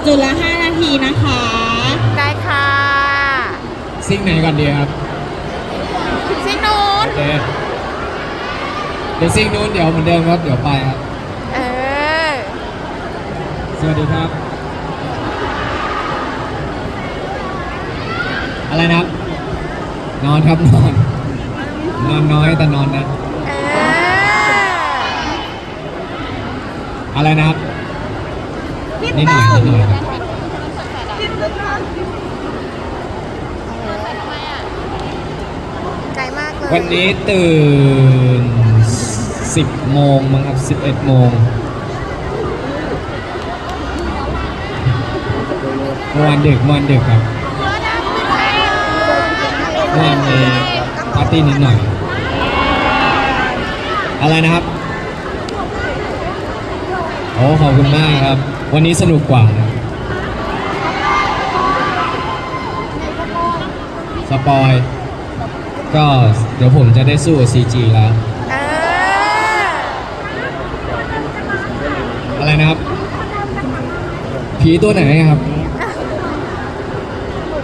จุดจุดละ 5 นาทีนะคะ ได้ค่ะซิ่งไหนก่อนดีครับซิงนู้น โอเคเดี๋ยวซิ่งนู้นเดี๋ยวเหมือนเดิมครับ เดี๋ยวไปครับ เออ สวัสดีครับ อะไรนะครับ นอนครับนอน นอนน้อยแต่นอนนะ เออ อะไรนะครับ นิดหน่อยนิดหน่อยครับไกลมากเลยวันนี้ตื่น 10 โมงมั้งครับ 11 โมงเมื่อวานดึกเมื่อวานดึกครับเมื่อวานมีปาร์ตี้นิดหน่อย อะไรนะครับ อ้ขอบคุณมากครับ วันนี้สนุกกว่านะสปอย ก็เดี๋ยวผมจะได้สู้กับ CG แล้วอออะไรนะครับ ผีตัวไหนครับ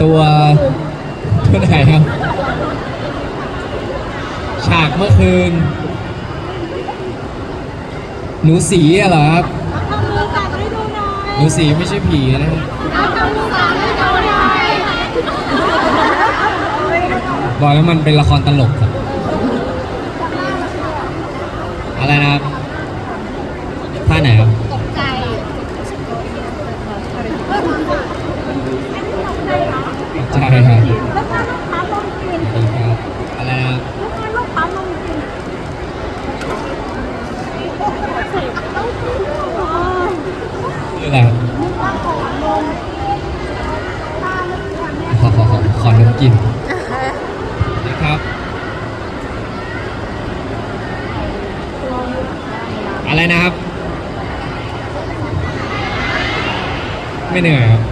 ตัวตัวไหนครับ ฉากเมื่อคืน หนูสีอะเหรอครับ หนูสีไม่ใช่ผีนะบบอกแล้วมันเป็นละครตลกครับ อะไรนะครับท่าไหนครับ ใช่ครับดีครับ อะไรนะครับคืออะไรครับขอขอขอขอนม กินนะครับอะไรนะครับ ไม่เหนื่อยครับ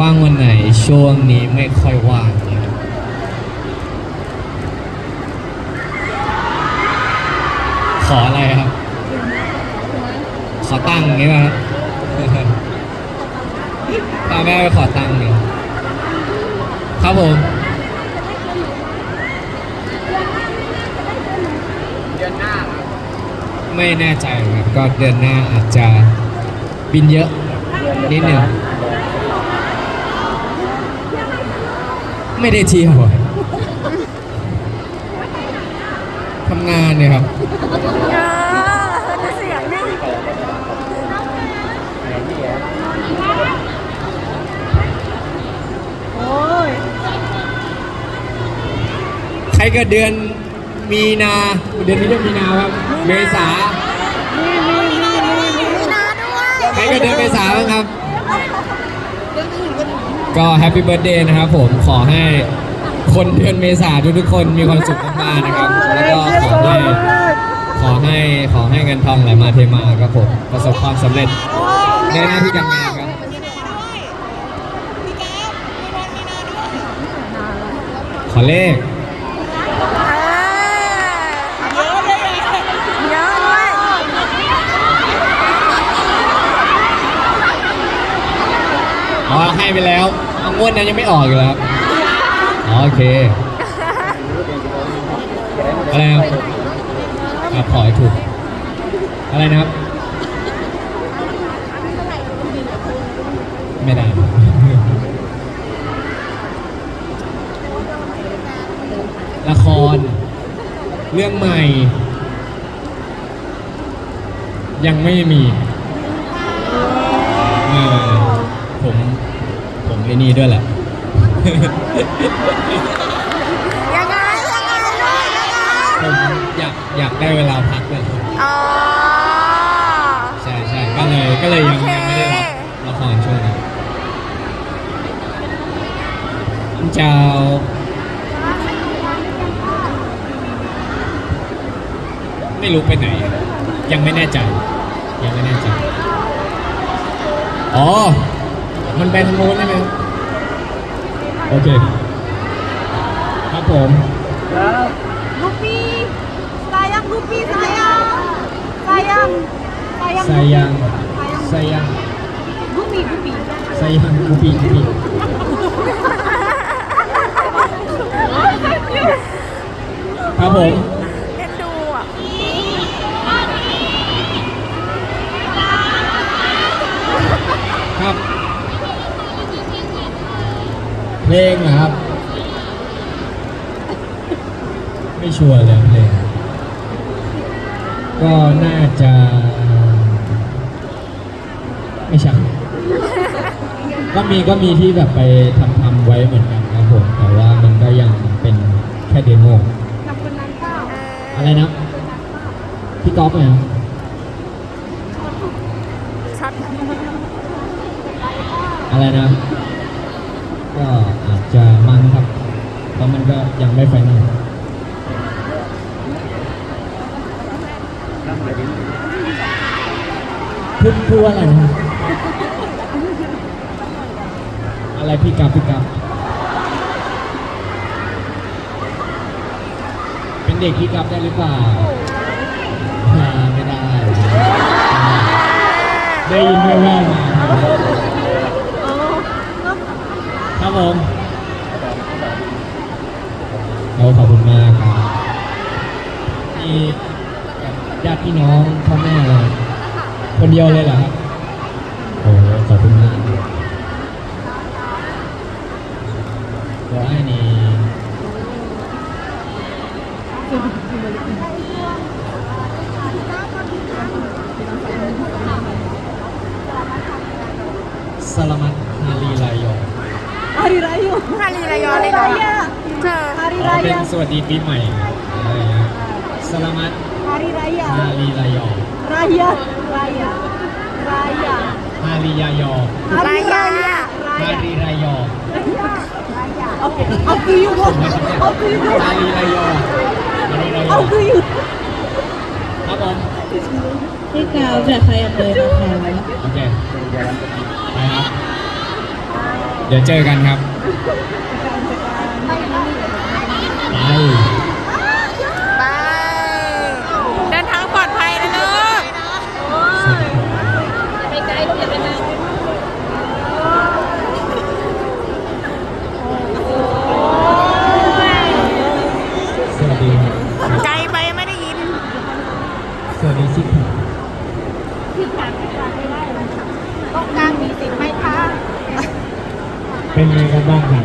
ว่างวันไหนช่วงนี้ไม่ค่อยว่างนะครับขออะไรครับ ขอตังอย่างงี้ป่ะครับาแม่ไปขอตังค์หนึ่ครับผมเดือนหน้าไม่แน่ใจครับก็เดือนหน้าอาจจะบินเยอะนิดหนึ่งไม่ได้เที่ยวทำงานเนี่ยครับ เออดูเสียงนี่ ใครกิดเดือนมีนา เดือนนี้เดือนมีนาครับ เมษามีนาด้วยใครกิดเดือนเมษาบ้างครับ ก็แฮปปี้เบิร์ดเดย์นะครับผมขอให้คนเดือนเมษาทุกๆคนมีความสุขมากๆนะครับ แล้วก็ขอให้ขอให้ขอให้เงินทองไหลมาเทมาครับผมประสบความสำเร็จในหน้าที่การงานครับขอเลข เออเยอะเลยเยอะด้วย อ๋อ ให้ไปแล้วเอางวดนั้นยังไม่ออกอยู่แล้วครับอ๋อโอเคอะไรครับครับขอให้ถูก อะไรนะครับ ไม่ได้ละคร เรื่องใหม่ ยังไม่มี นี่ด้วยแหละ ยังไงยังไงลูกยังไงผมอยากอยากได้เวลาพักเลยอ๋อ ใช่ใช่ก็เลยก็เลยยังโอเค ยังไม่ได้รับละครช่วงนี้เจ้าไม่รู้ไปไหน ยังไม่แน่ใจ ยังไม่แน่ใจ อ๋อ มันไปทางโน้นใช่ไหมครับ โอเค ครับผม Lupi, sayang Lupi sayang, sayang, sayang sayang sayang gupi gupi ครับผม ลงเหรอครับ ไม่ชัวร์เลยเพลงก็น่าจะ ไม่ใช่ก็มีก็มีที่แบบไปทำทำๆไว้เหมือนกันครับผมแต่ว่ามันก็ยังเป็นแค่เดโมอะไรนะพี่ก๊อฟไหมครับช็อตอะไรนะก็ เพราะมันก็ยังไม่ไฟนอลพูดพูดว่าอะไรนะอะไรพี่กับพี่กับเป็นเด็กพี่กับได้หรือเปล่าอ่าไม่ได้ ได้ยินแว่วๆมาครับผม เราขอบคุณมากครับมีญาติพี่น้องพ่อแม่เลยคนเดียวเลยเหรอครับโอ้ขอบคุณมากขอให้นี่สลามัตฮาลีไลโย Hari Raya. ฮารีรายอเลยเหรอ เธอ Hari อ๋อเป็น Raya. สวัสดีปีใหม่อะไรอย่างเงี้ยสลามัต Hari ฮา Raya. ลีไลโย Raya. Raya. Raya. ฮาลียายอรายาฮา Raya. ลีไรยอ Okay. Up to you. Up to you. ฮาลีไรยอฮาลีไรยอ Up to you. ครับผมพี่กาวจะขยับเลยนะคะโอเคไปครับเดี๋ยวเจอกันครับ ต้องการมีสิทธิ์ไหมคะเป็นยังไงกันบ้างครับ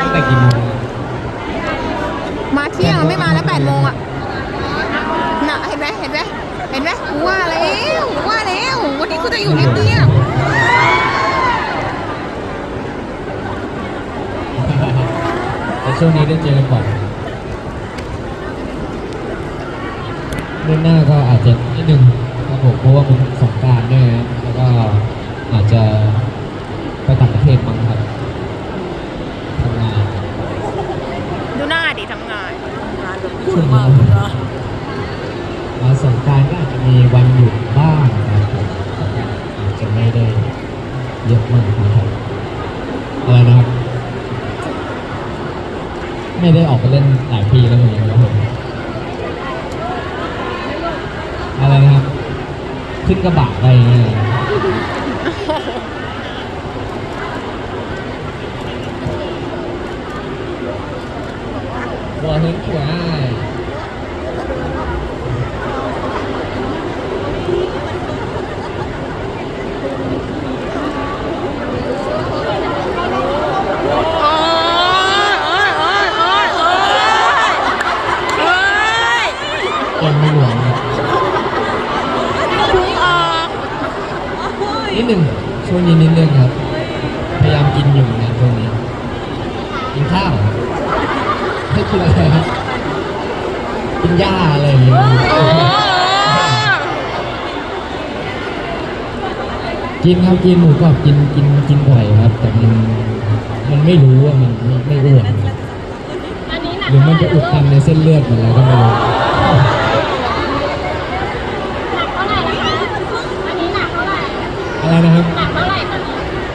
ตั้งแต่กี่โมงมาเที่ยงไม่มาแล้วแปดโมงอะน่ะเห็นไหมเห็นไหมเห็นไหมกูว่าแล้วกูว่าแล้ววันนี้กูจะอยู่เรียบแต่ช่วงนี้ได้เจอกันบ่อยเดือนหน้าก็อาจจะนิดนึงครับผมเพราะว่ามันสงกรารด้วยนะแล้วก็อาจจะไปต่างประเทศมั้งครับทำงาน ๆดูหน้าดิทำงาน ช่วงนี้มาสงกรารก็อาจจะมีวันหยุดบ้างนะครับผมอาจจะไม่ได้เยอะมากนะครับอะไรนะครับ ไม่ได้ออกไปเล่นหลายปีแล้วเหมือนกันครับผมอะไรนะครับ ขึ้นกระบะไปอย่าเงี้ยหัวหึงหัวอ้าย โอ้ยโอ้ยโอ้ยโอ้ยโอ้ยโอ้ย ยังไม่หลวงครับ พุงออก นิด หนึ่งช่วงนี้นิดนึงครับ พยายามกินอยู่นะช่วงนี้ กินข้าวไม่กินอะไรครับกินหญ้าอะไรอย่างเงี้ยกินครับกินหมูกรอบกินกินกินบ่อยครับ แต่มันมันไม่รู้ว่ามันไม่อ้วนหรือมันจะอุดตันในเส้นเลือดมันอะไรก็ไม่รู้นะครับ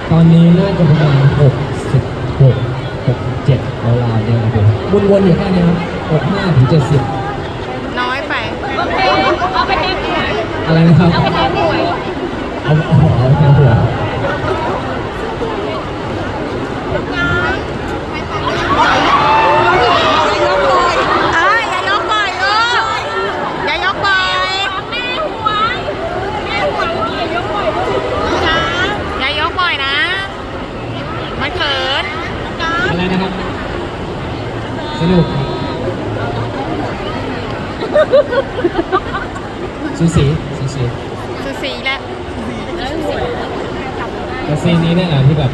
ต อนนี้น่าจะประมาณหกสิบหกหกเจ็ดราวๆเนี่ยครับผมวนๆอยู่แค่นี้ครับหกห้าถึงเจ็ดสิบน้อยไปอะอะไรนะครับ เอาไปแทนหวย เอาเอาเอาแทนหัว เอ้ยอย่ายกบ่อยลูกอย่ายกบ่อย แม่หวยแม่หวยอย่ายกหวยลูกจ้า อย่ายกบ่อยนะ มันเขิน อะไรนะครับ สนุกสูสีสูสี สุสีแล้ว แต่ ซีนนี้เนี่ยแหละที่แบบ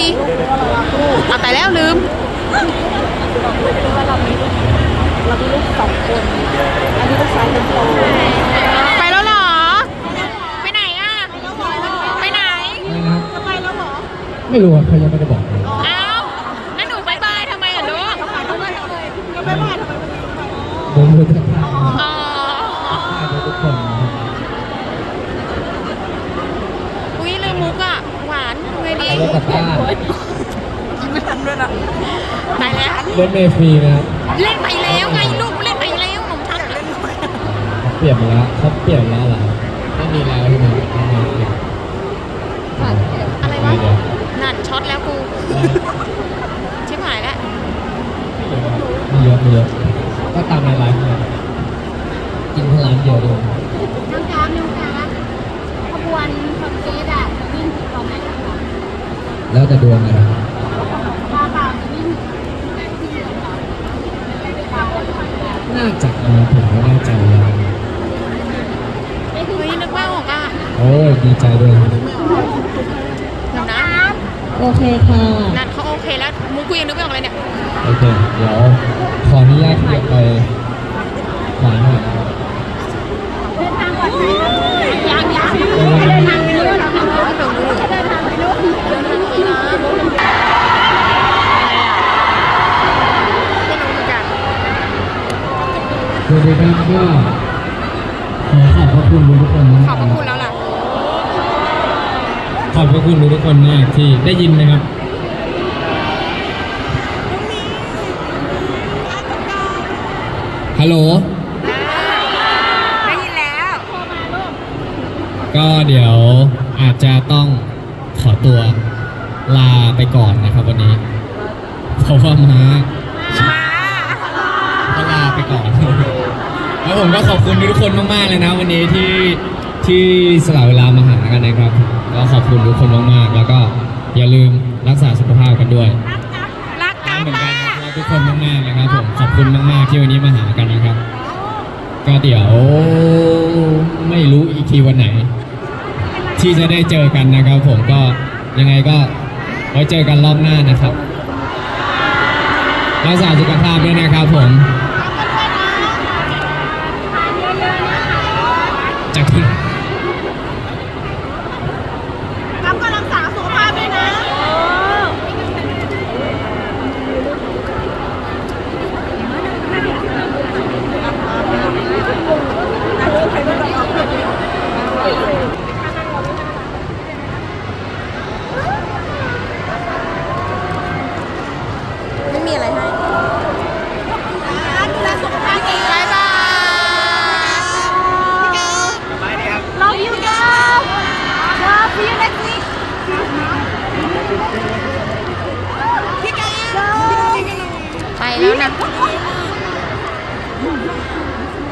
ดีเอาแต่แล้วลืมเรามีลูกสองคน อันนี้ลูกชายคนโตไปแล้วเหรอ ไปไหนอะ ไปไหนอะไรนะครับจะไปแล้วเหรอ ไม่รู้อะเขายังไม่ได้บอกเลยเอ้าแล้วหนูบายบายทำไมอะลูกทำไมทำไมยังไม่มาทำไมวันนี้ไปผมรู้จัก กลับบ้านไม่ทันด้วยนะตายแล้ว รถเมล์ฟรีนะครับเล่นไปแล้วไงลูกเล่นไปแล้วหนุ่มทักเล่นเขาเปลี่ยนไปแล้วเขาเปลี่ยนแล้วเหรอไม่มีแล้วใช่ไหมไม่มีแล้ว อะไรวะ นั่นช็อตแล้วกูชิบหายแล้วมีเยอะมีเยอะก็ตามในไลฟ์เลยกินแค่ร้นเดียวด้วยน้องการน้องการขบวนคอนเสิร์ตอะวิ่งถึงตอนไหนคะ แล้วแต่ดวงเลยครับปลาเปล่าจะวิ่งที่เหลือเหรอน่าจะนะผมไม่แน่ใจเลยเฮ้ยนึกว่าออกอะโอ้ยดีใจด้วยครับเดี๋ยวนะโอเคค่ะนั่นเขาโอเคแล้วมุกกูยังนึกไม่ออกเลยเนี่ยโอเคเดี๋ยวขออนุญาตเก็บไปขวาหน่อยเดินทางปลอดภัยนะยังยังเดินทาง สวัสดีครับก็ขอขอบพระคุณทุกคนนะขอบพระคุณแล้วล่ะ ขอบพระคุณทุกคนมากที่ได้ยินไหมครับฮัลโหล ได้ยินแล้ว ก็เดี๋ยวอาจจะต้องขอตัวลาไปก่อนนะครับวันนี้ เพราะว่าม้ามาก็ลาไปก่อน แล้วผมก็ขอบคุณทุกคนมากๆเลยนะ วันนี้ที่ที่สละเวลามาหากันนะครับก็ขอบคุณทุกคนมากๆ แล้วก็อย่าลืมรักษาสุขภาพกันด้วยรักกันเหมือนมากันนะครับทุกคนมากๆนะครับผมขอบคุณมากๆที่วันนี้มาหากันนะครับ ก็เดี๋ยวไม่รู้อีกทีวันไหน ที่จะได้เจอกันนะครับ ผมก็ยังไงก็ไว้เจอกันรอบหน้านะครับรักษาสุขภาพด้วยนะครับผม จากที่รั